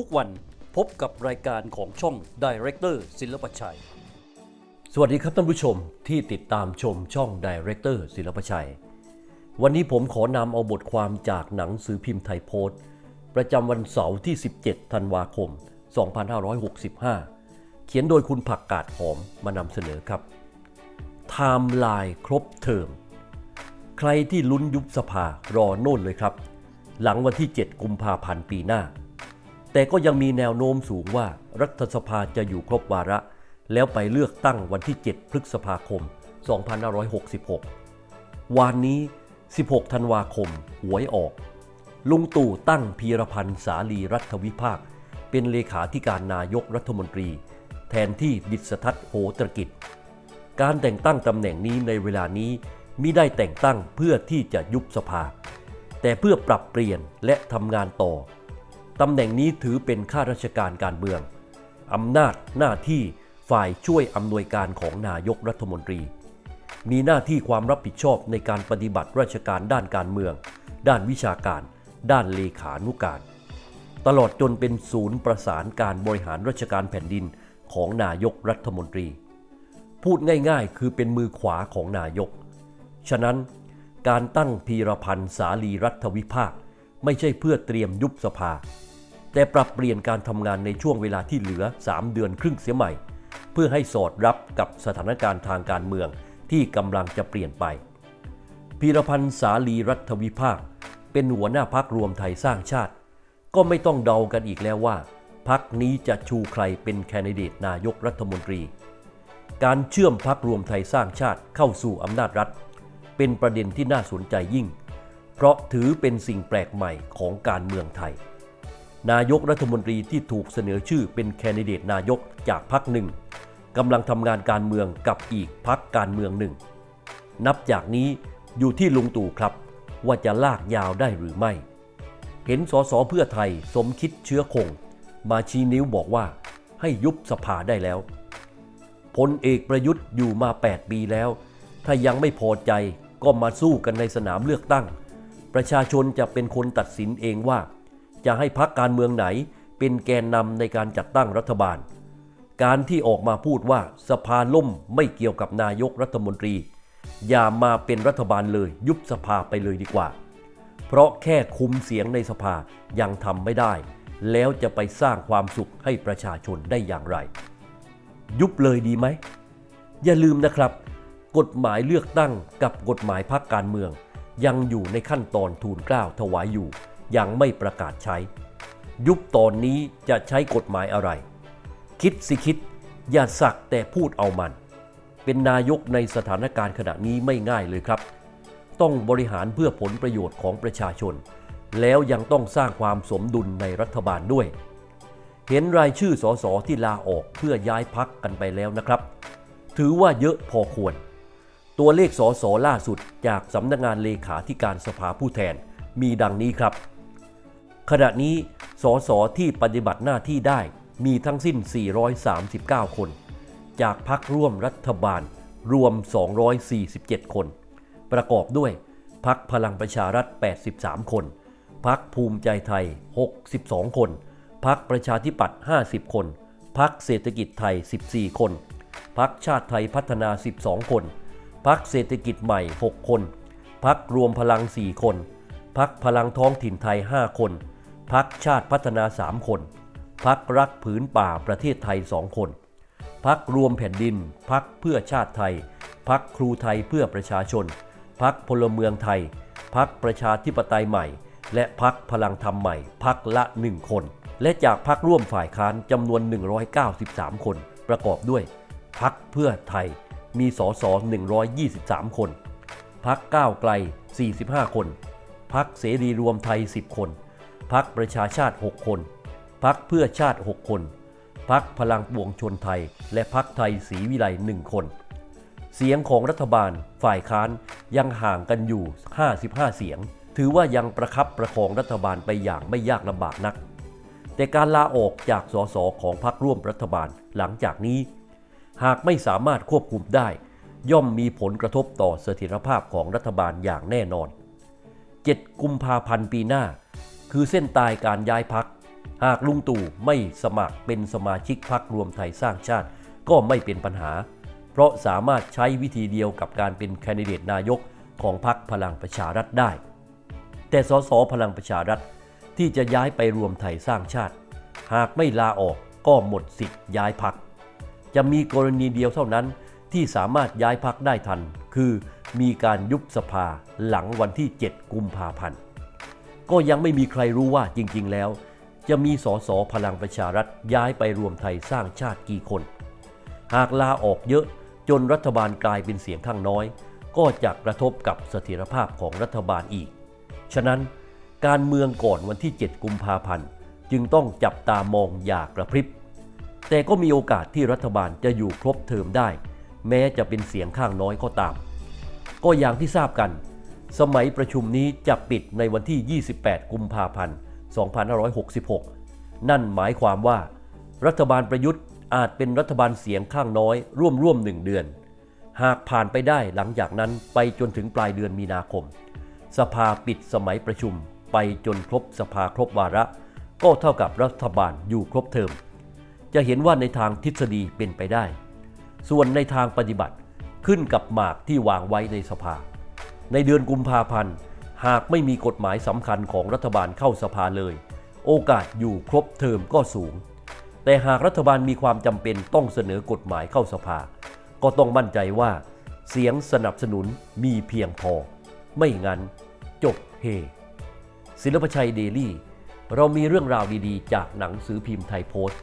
ทุกวันพบกับรายการของช่อง Director ศิลปชัย สวัสดีครับท่านผู้ชมที่ติดตามชมช่อง Director ศิลปชัย วันนี้ผมขอนำเอาบทความจากหนังสือพิมพ์ไทยโพสต์ ประจำวันเสาร์ที่ 17 ธันวาคม 2565 เขียนโดยคุณผักกาดหอมมานำเสนอครับไทม์ไลน์ครบเทอมใครที่ลุ้นยุบสภารอโน่นเลยครับ หลังวันที่ 7 กุมภาพันธ์ปีหน้า แต่ก็ยังมีแนวโน้มสูงว่ารัฐสภาจะอยู่ครบวาระ แล้วไปเลือกตั้งวันที่ 7 พฤษภาคม 2566 วานนี้ 16 ธันวาคม หวยออก ลุงตู่ตั้งพีรพันธ์สาลีรัฐวิภาค เป็นเลขาธิการนายกรัฐมนตรี แทนที่ดิษทัศน์โหตรกิจ การแต่งตั้งตำแหน่งนี้ในเวลานี้มิได้แต่งตั้งเพื่อที่จะยุบสภา แต่เพื่อปรับเปลี่ยนและทำงานต่อ ตำแหน่งนี้ถือเป็นข้าราชการการเมือง อำนาจหน้าที่ฝ่ายช่วยอำนวยการของนายกรัฐมนตรี มีหน้าที่ความรับผิดชอบในการปฏิบัติราชการด้านการเมือง ด้านวิชาการ ด้านเลขานุการ ตลอดจนเป็นศูนย์ประสานการบริหารราชการแผ่นดินของนายกรัฐมนตรี พูดง่ายๆ คือเป็นมือขวาของนายก ฉะนั้นการตั้งพีรพันธ์สาลีรัฐวิภาค ไม่ใช่เพื่อเตรียมยุบสภา แต่ปรับเปลี่ยนการทำงานในช่วงเวลาที่เหลือ 3 เดือนครึ่งเสียใหม่ เพื่อให้สอดรับกับสถานการณ์ทางการเมืองที่กำลังจะเปลี่ยนไป พีรพันธ์สาลีรัฐวิภาค เป็นหัวหน้าพักรวมไทยสร้างชาติ ก็ไม่ต้องเดากันอีกแล้วว่าพักนี้จะชูใครเป็นแคนดิเดตนายกรัฐมนตรี การเชื่อมพักรวมไทยสร้างชาติเข้าสู่อำนาจรัฐ เป็นประเด็นที่น่าสนใจยิ่ง เพราะถือเป็นสิ่งแปลกใหม่ของการเมืองไทย นายกรัฐมนตรีที่ถูกเสนอชื่อเป็นแคนดิเดตนายกจากพักหนึ่งกำลังทำงานการเมืองกับอีกพักการเมืองหนึ่ง นับจากนี้อยู่ที่ลุงตู่ครับ ว่าจะลากยาวได้หรือไม่ เห็นสสเพื่อไทยสมคิดเชื้อคง มาชี้นิ้วบอกว่าให้ยุบสภาได้แล้วพลเอกประยุทธ์อยู่มา 8 ปีแล้ว ถ้ายังไม่พอใจก็มาสู้กันในสนามเลือกตั้ง ประชาชนจะเป็นคนตัดสินเองว่า จะให้พักการเมืองไหนเป็นแกนนำในการจัดตั้งรัฐบาล การที่ออกมาพูดว่าสภาล่มไม่เกี่ยวกับนายกรัฐมนตรี อย่ามาเป็นรัฐบาลเลยยุบสภาไปเลยดีกว่า เพราะแค่คุมเสียงในสภายังทำไม่ได้ แล้วจะไปสร้างความสุขให้ประชาชนได้อย่างไร ยุบเลยดีไหม อย่าลืมนะครับ กฎหมายเลือกตั้งกับกฎหมายพักการเมือง ยังอยู่ในขั้นตอนทูลเกล้าถวายอยู่ ยังไม่ประกาศใช้ ยุบตอนนี้จะใช้กฎหมายอะไร คิดสิคิด อย่าสักแต่พูดเอามัน เป็นนายกในสถานการณ์ขณะนี้ไม่ง่ายเลยครับ ต้องบริหารเพื่อผลประโยชน์ของประชาชน แล้วยังต้องสร้างความสมดุลในรัฐบาลด้วย เห็นรายชื่อสสที่ลาออกเพื่อย้ายพักกันไปแล้วนะครับ ถือว่าเยอะพอควร ตัวเลขสสล่าสุดจากสำนักงงานเลขาธิการสภาผู้แทนมีดังนี้ครับ ขณะนี้สสที่ปฏิบัติหน้าที่ได้มีทั้งสิ้น 439 คน จากพักร่วมรัฐบาลรวม 247 คน ประกอบด้วยพักพลังประชารัฐ 83 คน พักภูมิใจไทย 62 คน พักประชาธิปัตย์ 50 คน พักเศรษฐกิจไทย 14 คน พักชาติไทยพัฒนา 12 คน พักเศรษฐกิจใหม่ 6 คน พักรวมพลัง 4 คน พักพลังท้องถิ่นไทย 5 คน พักชาติพัฒนา 3 คน พักรักผืนป่าประเทศไทย 2 คน พักรวมแผ่นดิน พักเพื่อชาติไทย พักครูไทยเพื่อประชาชน พักพลเมืองไทย พักประชาธิปไตยใหม่ และพักพลังธรรมใหม่ พักละ 1 คน และจากพักร่วมฝ่ายค้านจำนวน 193 คน ประกอบด้วยพักเพื่อไทย มีสส123 คนพักก้าวไกล 45 คน พักเสรีรวมไทย 10 คน พักประชาชาติ 6 คน พักเพื่อชาติ 6 คน พักพลังปวงชนไทย และพักไทยศรีวิไล1 คน เสียงของรัฐบาลฝ่ายค้านยังห่างกันอยู่ 55 เสียง ถือว่ายังประคับประคองรัฐบาลไปอย่างไม่ยากลำบากนัก แต่การลาออกจากสสของพรรคร่วมรัฐบาลหลังจากนี้ หากไม่สามารถควบคุมได้ ย่อมมีผลกระทบต่อเสถียรภาพของรัฐบาลอย่างแน่นอน 7 กุมภาพันธ์ปีหน้า คือเส้นตายการย้ายพัก หากลุงตู่ไม่สมัครเป็นสมาชิกพรรครวมไทยสร้างชาติก็ไม่เป็นปัญหา เพราะสามารถใช้วิธีเดียวกับการเป็นแคนดิเดตนายกของพรรคพลังประชารัฐได้ แต่สสพลังประชารัฐที่จะย้ายไปรวมไทยสร้างชาติ หากไม่ลาออกก็หมดสิทธิ์ย้ายพัก จะมีกรณีเดียวเท่านั้นที่สามารถย้ายพักได้ทัน คือมีการยุบสภาหลังวันที่ 7 กุมภาพันธ์ ก็ยังไม่มีใครรู้ว่าจริง ๆ แล้ว จะมีสสพลังประชารัฐย้ายไปรวมไทยสร้างชาติกี่คน หากลาออกเยอะจนรัฐบาลกลายเป็นเสียงข้างน้อย ก็จะกระทบกับเสถียรภาพของรัฐบาลอีก ฉะนั้นการเมืองก่อนวันที่ 7 กุมภาพันธ์ จึงต้องจับตามองอย่ากระพริบ แต่ก็มีโอกาสที่รัฐบาลจะอยู่ครบเทอมได้ แม้จะเป็นเสียงข้างน้อยก็ตาม ก็อย่างที่ทราบกัน สมัยประชุมนี้จะปิดในวันที่ 28 กุมภาพันธ์ 2566 นั่นหมายความว่า รัฐบาลประยุทธ์อาจเป็นรัฐบาลเสียงข้างน้อย ร่วมร่วมหนึ่งเดือน หากผ่านไปได้หลังจากนั้นไปจนถึงปลายเดือนมีนาคม สภาปิดสมัยประชุม ไปจนครบสภาครบวาระ ก็เท่ากับรัฐบาลอยู่ครบเทอม จะเห็นว่าในทางทฤษฎีเป็นไปได้ ส่วนในทางปฏิบัติขึ้นกับหมากที่วางไว้ในสภา ในเดือนกุมภาพันธ์หากไม่มีกฎหมายสำคัญของรัฐบาลเข้าสภาเลย โอกาสอยู่ครบเทอมก็สูง แต่หากรัฐบาลมีความจำเป็นต้องเสนอกฎหมายเข้าสภา ก็ต้องมั่นใจว่า เสียงสนับสนุนมีเพียงพอ ไม่งั้น จบเฮศิลปชัยเดลี่ เรามีเรื่องราวดีๆ จากหนังสือพิมพ์ไทยโพสต์